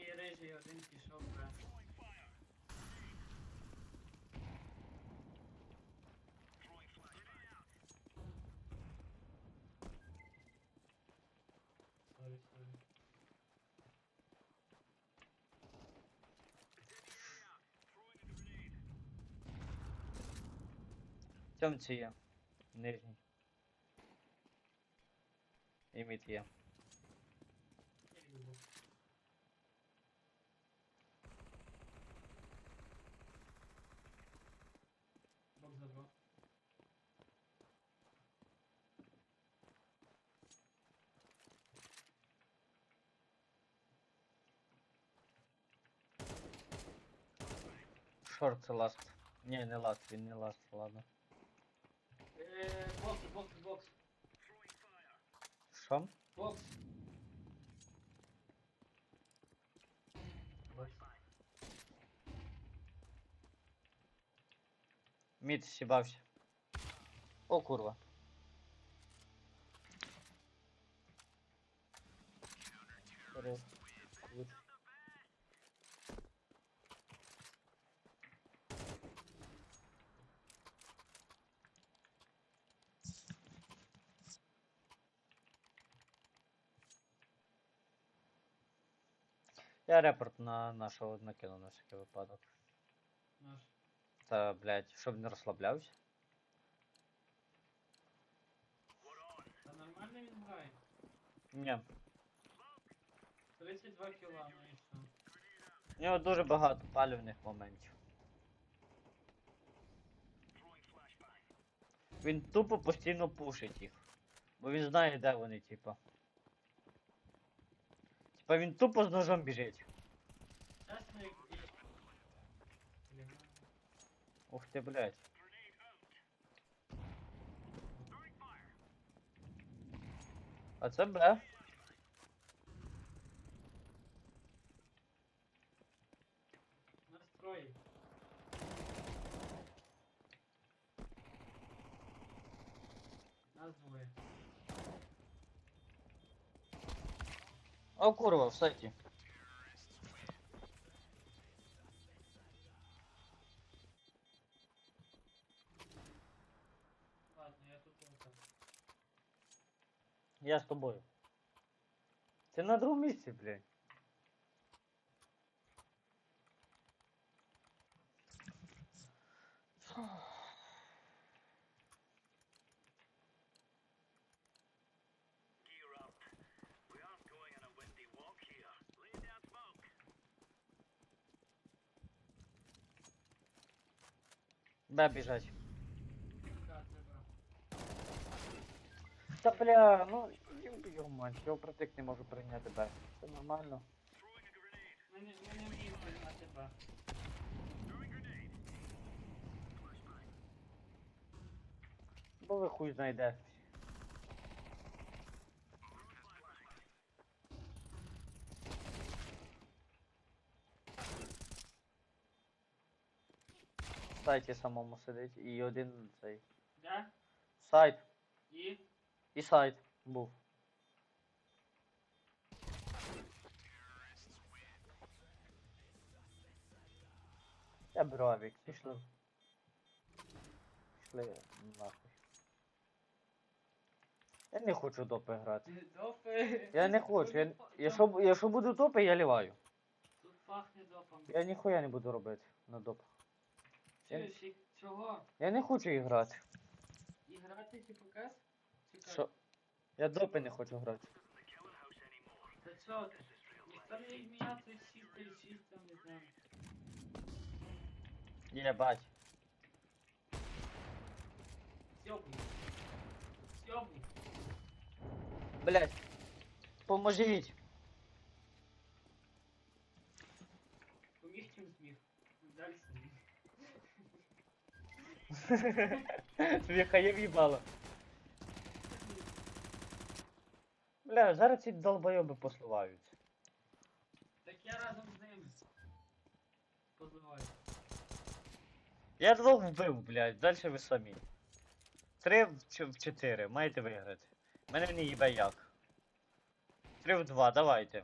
Синій рижий один пішов, бра. Сорі, сорі. Тьомці є. Нижній. І мід є. Шорт це ласт. Ні, не ласт, він не ласт, ладно. Е, бокс, бокс, бокс. Що? Бокс. Бокс. Мід сібався. О, курва. Хорош. Я репорт на нашого накину на всякий випадок. Наш. Та, блядь, щоб не розслаблявся. Та нормально він грає. Ні. 32 кіла, ну і що? У нього дуже багато палівних моментів. Він тупо постійно пушить їх. Бо він знає, де вони, типа. Типа він тупо з ножом біжить. Чесно, як... Блін. Ух ти, блядь. А це Б. Настрої. Нас двоє. Курва, в сайті. Ладно, я тут отак. Я з тобою. Ти на другому місці, блядь. Б бежать. Да. Бля, ну мать, його протик не можу прийняти Б. Це нормально. Не, вміємо приймати Б. Бо ви хуй знайде. В сайті самому сидить і один цей. Де? Сайт. І? І сайт був. Я бровік, пішли. Пішли нахуй. Я не хочу допи грати. Допи. Я не хочу. Я, якщо, якщо буду топи, я ліваю. Тут пахне допом. Я ніхуя не буду робити на доп. Чуєш, і чого? Я не хочу їх грати. І грати типу кас? Чекай. Що? Я допи не хочу грати. Та ти? Ніхто не відміняв цей сіст і сіст, там не знаю. Єбать. Сьобні. Сьобні. Блять. Поможіть. Сміхає в'їбало. Бля, зараз ці долбойоби посливаються. Так я разом з ними. Позливаю. Я двох вбив, блядь, далі ви самі. Три в, ч- в чотири, маєте виграти. Мене не їбе як. Три в два, давайте.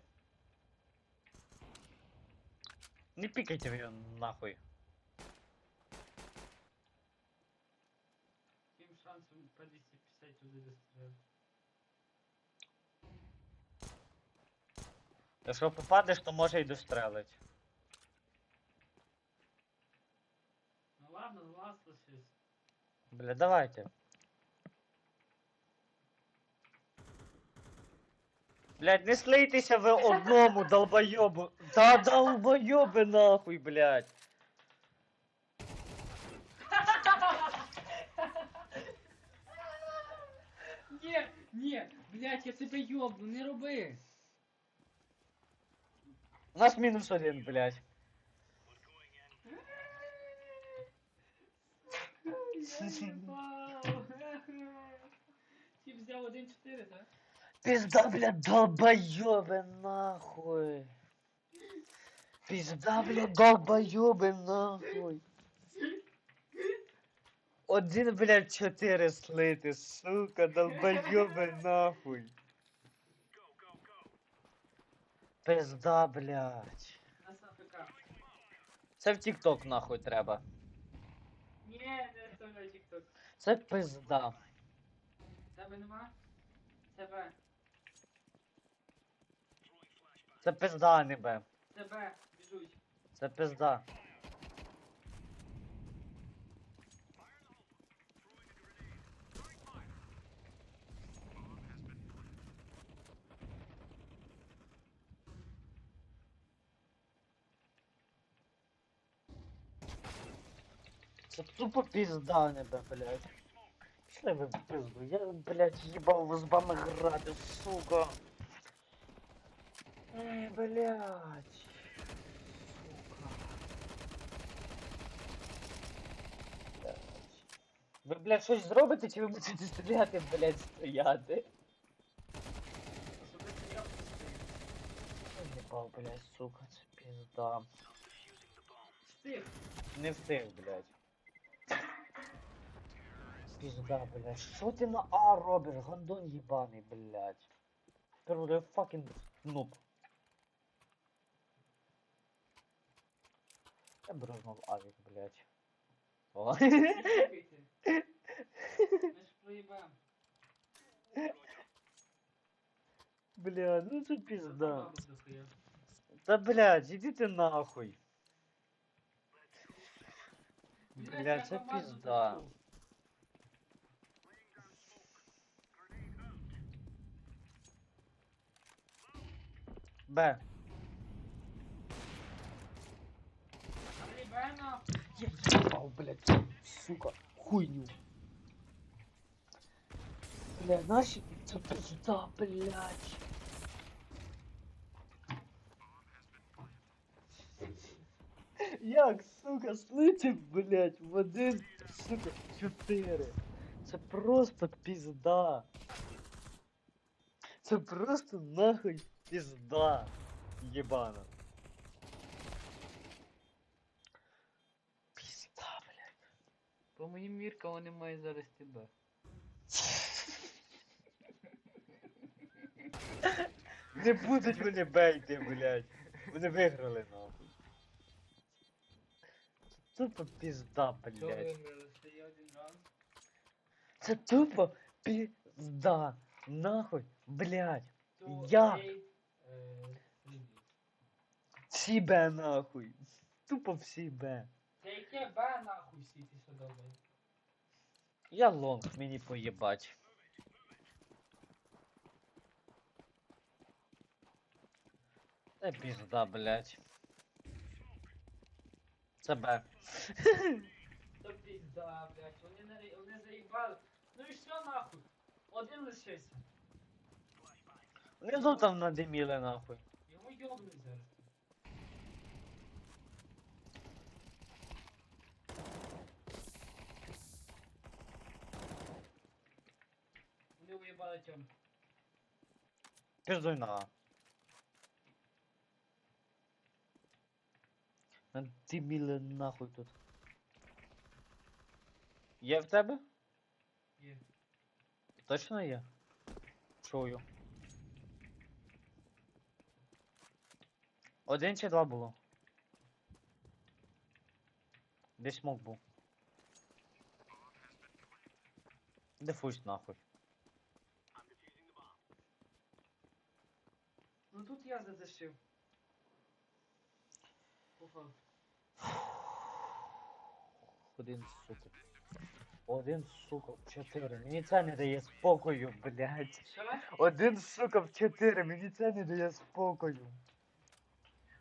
Не пікайте його нахуй. Шансом по 250 туди дострелити? Якщо попадеш, то може й дострелить. Ну ладно, ласт щось. Бля, давайте. Блядь, не слийтеся ви одному, долбойобу. Та долбойоби нахуй, блядь. ні, блядь, я тебе йобну, не роби. У нас мінус один, блядь. Я їбав. Ти взяв 1-4, так? Пизда, блядь, долбоёбы нахуй. Пизда, блядь, долбоёбы нахуй. Один, блядь, чотири слити, сука, долбоёбы нахуй. Пизда, блядь. Це в тік-ток нахуй треба. Ні, не вставляй тік-ток. Це пизда. Тебе нема? Тебе, Це пизда, а не бе. тебе, біжуть. Це пизда. Це тупо пізда не бе, блядь. Пішли ви в пизду, я, блядь, їбав з вами грати, сука. Ей, блядь. Сука. Блядь. Ви, блядь, щось зробите, чи ви будете стріляти, блядь, стояти? Я блядь, сука, це пізда. Встиг. Не встиг, блядь. Пізда, блядь. Що ти на А робиш, гандон їбаний, блядь. Тепер я fucking нуб. Я б рознув авік, блядь. О. Слухайте. Ми ж проїбем. Бля, ну це пізда. Бабу дохуя. Та блядь, іди ти нахуй. Блядь, Бля, я це команду Б. Я ебал, блядь, сука, хуйню. Бля, наши... Это пизда, блядь. Як, сука, слитив, блядь, в один, сука, чотири. Це просто пізда. Це просто нахуй пізда. Єбана. Пізда, блядь. По моїм міркам вони мають зараз тебе. Не будуть вони бейти, блядь. Вони виграли нахуй. Тупо пізда, блядь. Це тупо пізда. Нахуй, блядь. Як? Всі бе нахуй. Тупо всі бе. Та яке Б нахуй всі що добре? Я лонг, мені поєбать. Це пізда, блядь. Це бе. То пізда, блядь, вони, не, вони заїбали. Ну і що нахуй? Один лишився. Внизу там надиміли нахуй. Йому йобнуть зараз. Вони уїбали. Пиздуй на. Надиміли нахуй тут. Є в тебе? Є. Точно є? Чую. Один чи два було? Де смок був? Дефусь нахуй. Ну тут я задушив. Попав. Один, сука. Один, сука, в чотири. Мені це не дає спокою, блядь. Що? Один, сука, в чотири. Мені це не дає спокою.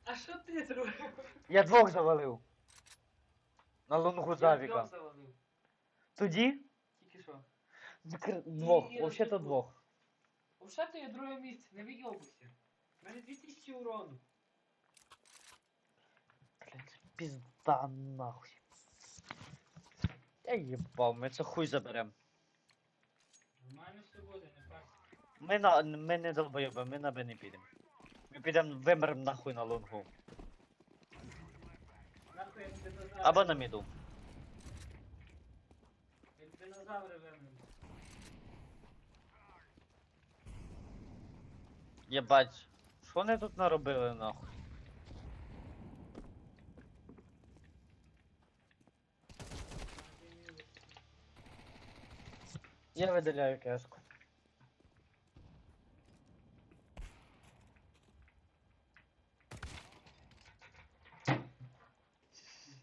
А що ти зробив? Я двох завалив. На лунгу Я Завіка. трьох завалив. Тоді? Тільки що? Двох, Ні, вообще-то розумію. двох. Взагалі я друге місце, не вийобуйся. У мене 2000 урону. Блядь, пізда нахуй. Я їбав, ми це хуй заберем. Нормально все буде, не так. Ми, на, ми не долбойоби, ми на Б не підемо. Ми підемо вимрем нахуй на лунгу. Нахуй як динозаври. Або на міду. Як динозаври вернемо. Єбать. Що вони тут наробили нахуй? Я видаляю кеску.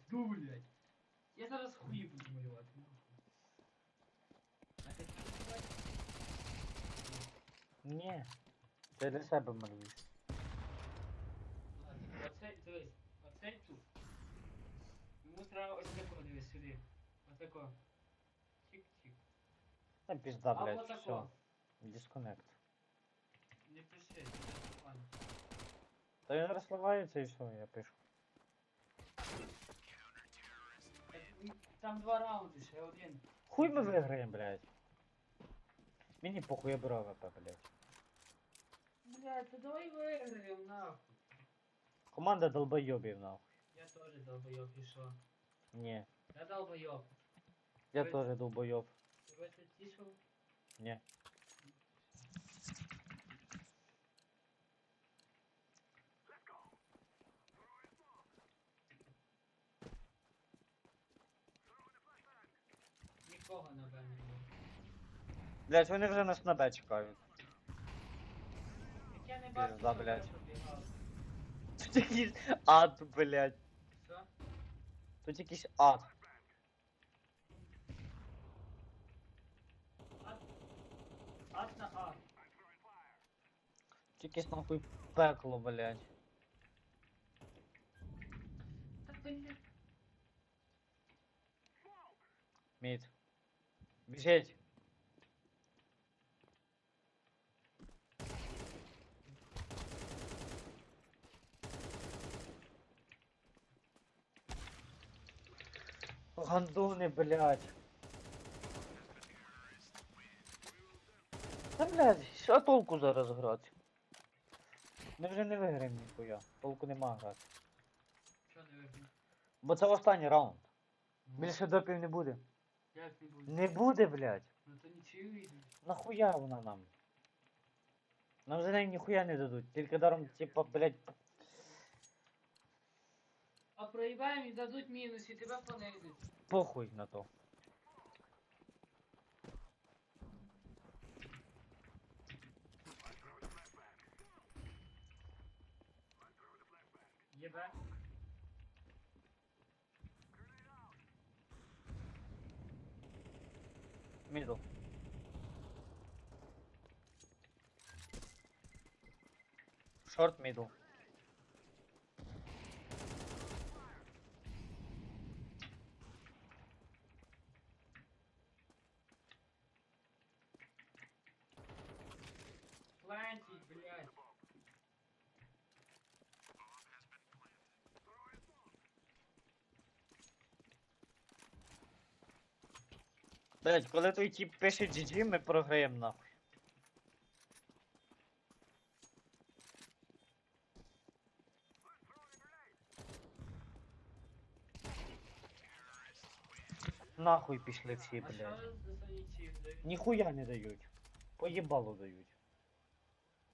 Ду, блядь. Я зараз хуї буду малювати? Ні. Ти для себе малюєш. Дивись, оцей тут. Йому треба ось такого, дивись, сюди. Отако. Чик-чик. Та пізда, А блядь, все. отако. Дисконнект. Не пиши, ладно. Та він розсливається і все, я пишу. Там два раунди, ще один. Хуй ми виграємо, блядь. Мені похуй я беру АВП, блядь. Блядь, то давай виграємо, нахуй. Команда долбойобів, нахуй. Я теж долбойоб, і що? Ні. Я долбойоб. Я Ви- теж долбойоб. Тебе це тішив? Ні. Нікого на мене не було. Блядь, вони вже нас на Б чекають. Так я не бачу, Пізда, що блядь. я побігав. Тут якийсь ад, блядь. Що? Тут якийсь ад. Ад. Ад на ад. Тут якесь нахуй пекло, блядь. Мід. Біжіть. Гандони, блядь. Та, блядь, що толку зараз грати? Ми вже не виграємо ніхуя. Толку нема грати. Що не вигнав? Бо це останній раунд. Більше допів не буде. Як не буде? Не буде, блядь. Ну то нічого вийде. Нахуя вона нам? Нам за неї ніхуя не дадуть. Тільки даром, типа, блядь, А проїбаємо і дадуть мінус, і тебе понизить. похуй на то. Єбе. Мідл. Шорт мідл. Плантить, блядь. Блядь, коли той тип пише GG, ми програємо нахуй. Нахуй пішли всі, блядь. Ніхуя не дають. Поїбало дають.